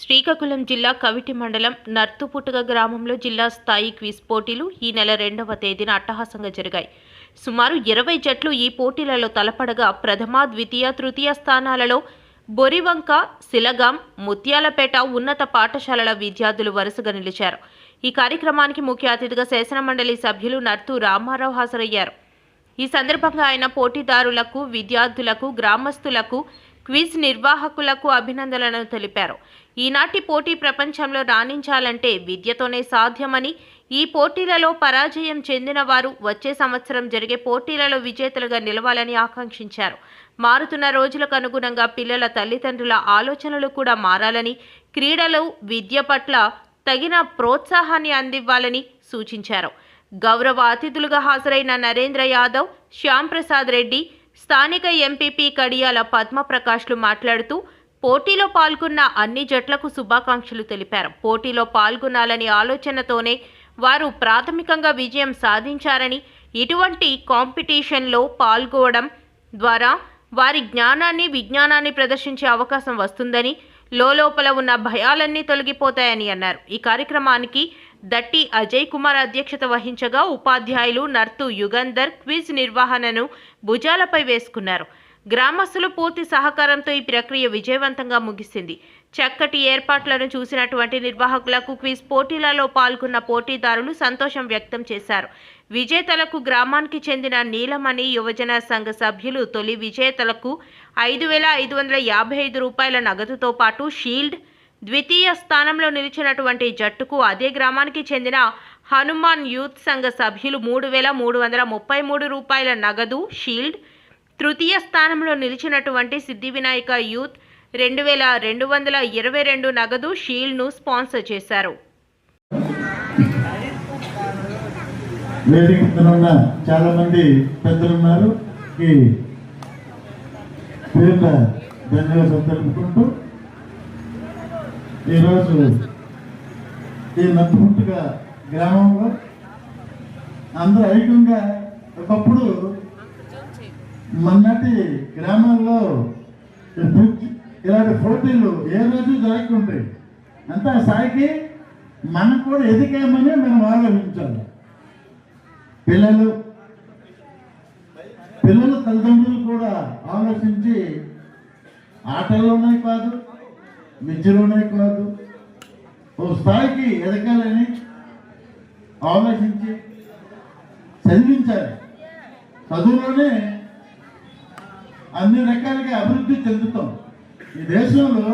శ్రీకాకుళం జిల్లా కవిటి మండలం నర్తుపుట్టుగ గ్రామంలో జిల్లా స్థాయి క్విజ్ పోటీలు ఈ నెల రెండవ తేదీన అట్టహాసంగా జరిగాయి. సుమారు ఇరవై జట్లు ఈ పోటీలలో తలపడగా ప్రథమ ద్వితీయ తృతీయ స్థానాలలో బొరివంక శిలగాం ముత్యాలపేట ఉన్నత పాఠశాలల విద్యార్థులు వరుసగా నిలిచారు. ఈ కార్యక్రమానికి ముఖ్య అతిథిగా శాసనమండలి సభ్యులు నర్తు రామారావు హాజరయ్యారు. ఈ సందర్భంగా ఆయన పోటీదారులకు విద్యార్థులకు గ్రామస్తులకు క్విజ్ నిర్వాహకులకు అభినందనలను తెలిపారు. ఈనాటి పోటీ ప్రపంచంలో రాణించాలంటే విద్యతోనే సాధ్యమని ఈ పోటీలలో పరాజయం చెందిన వారు వచ్చే సంవత్సరం జరిగే పోటీలలో విజేతలుగా నిలవాలని ఆకాంక్షించారు. మారుతున్న రోజులకు అనుగుణంగా పిల్లల తల్లిదండ్రుల ఆలోచనలు కూడా మారాలని క్రీడలు విద్య పట్ల తగిన ప్రోత్సాహాన్ని అందివ్వాలని సూచించారు. గౌరవ అతిథులుగా హాజరైన నరేంద్ర యాదవ్ శ్యామ్ ప్రసాద్ రెడ్డి స్థానిక ఎంపీపీ కడియాల పద్మప్రకాష్లు మాట్లాడుతూ పోటీలో పాల్గొన్న అన్ని జట్లకు శుభాకాంక్షలు తెలిపారు. పోటీలో పాల్గొనాలని ఆలోచనతోనే వారు ప్రాథమికంగా విజయం సాధించారని ఇటువంటి కాంపిటీషన్లో పాల్గొనడం ద్వారా వారి జ్ఞానాన్ని విజ్ఞానాన్ని ప్రదర్శించే అవకాశం వస్తుందని లోపల ఉన్న భయాలన్నీ తొలగిపోతాయని అన్నారు. ఈ కార్యక్రమానికి దట్టి అజయ్ కుమార్ అధ్యక్షత వహించగా ఉపాధ్యాయులు నర్తు యుగంధర్ క్విజ్ నిర్వహణను భుజాలపై వేసుకున్నారు. గ్రామస్తులు పూర్తి సహకారంతో ఈ ప్రక్రియ విజయవంతంగా ముగిసింది. చక్కటి ఏర్పాట్లను చూసినటువంటి నిర్వాహకులకు క్విజ్ పోటీలలో పాల్గొన్న పోటీదారులు సంతోషం వ్యక్తం చేశారు. విజేతలకు గ్రామానికి చెందిన నీలమణి యువజన సంఘ సభ్యులు తొలి విజేతలకు ఐదు వేల ఐదు వందల యాభై ఐదు రూపాయల నగదుతో పాటు షీల్డ్ ద్వితీయ స్థానంలో నిలిచినటువంటి జట్టుకు అదే గ్రామానికి చెందిన హనుమాన్ యూత్ సంఘ సభ్యులు మూడు వేల మూడు వందల ముప్పై మూడు రూపాయల నగదు షీల్డ్. తృతీయ స్థానంలో నిలిచినటువంటి సిద్ధి వినాయక యూత్ రెండు వేల రెండు వందల ఇరవై రెండు నగదు షీల్డ్ను స్పాన్సర్ చేశారు. చాలా మంది పెద్దలు ఈరోజు ఈ నట్టుకుంటుగా గ్రామంలో అందరూ ఐక్యంగా ఒకప్పుడు మొన్నటి గ్రామాల్లో ఇలాంటి పోటీలు ఏ రోజు జరుగుతుంటాయి అంతా సాగి మనం కూడా ఎదిగామని మనం ఆలోచించాలి. పిల్లలు పిల్లల తల్లిదండ్రులు కూడా ఆలోచించి ఆటల్లోనే కాదు విద్యలోనే కాదు ఓ స్థాయికి ఎదగాలని ఆలోచించి చదివించాలి. చదువులోనే అన్ని రకాలుగా అభివృద్ధి చెందుతాం. ఈ దేశంలో